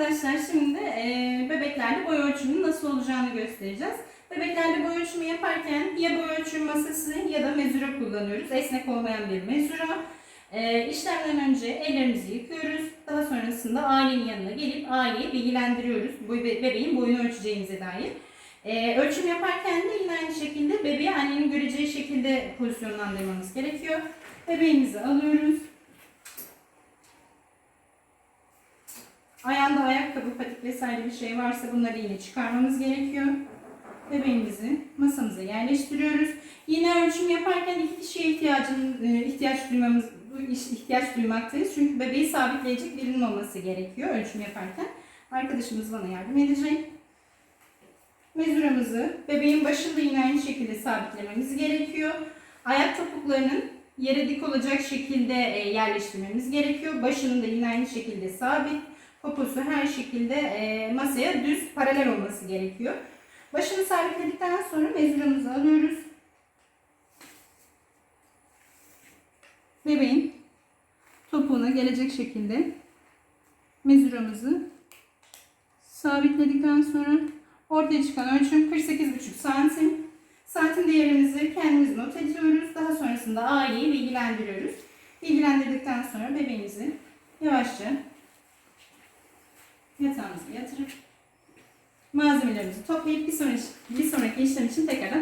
arkadaşlar şimdi e, bebeklerle boy ölçümünün nasıl olacağını göstereceğiz. Bebeklerle boy ölçümü yaparken ya boy ölçüm masası ya da mezura kullanıyoruz. Esnek olmayan bir mezura. E, işlemden önce ellerimizi yıkıyoruz. Daha sonrasında ailenin yanına gelip aileyi bilgilendiriyoruz. Bu be- bebeğin boyunu ölçeceğimize dair. E, ölçüm yaparken de yine aynı şekilde bebeği annenin göreceği şekilde pozisyonlandırmamız gerekiyor. Bebeğimizi alıyoruz. Ayağında ayakkabı, patik vesaire bir şey varsa bunları yine çıkarmamız gerekiyor. Bebeğimizi masamıza yerleştiriyoruz. Yine ölçüm yaparken iki kişiye ihtiyacın, e, ihtiyaç duymamız ihtiyaç duymaktayız. Çünkü bebeği sabitleyecek birinin olması gerekiyor ölçüm yaparken. Arkadaşımız bana yardım edecek. Mezuramızı bebeğin başında yine aynı şekilde sabitlememiz gerekiyor. Ayak topuklarının yere dik olacak şekilde e, yerleştirmemiz gerekiyor. Başının da yine aynı şekilde sabit. Poposu her şekilde e, masaya düz paralel olması gerekiyor. Başını sabitledikten sonra mezuramızı alıyoruz. Bebeğin topuğuna gelecek şekilde mezuramızı sabitledikten sonra ortaya çıkan ölçüm 48,5 santim. Santim değerimizi kendimiz not ediyoruz. Daha sonrasında aileyi bilgilendiriyoruz. Bilgilendirdikten sonra bebeğimizi yavaşça yatağımıza yatırıp malzemelerimizi toplayıp bir sonraki, bir sonraki işlem için tekrardan.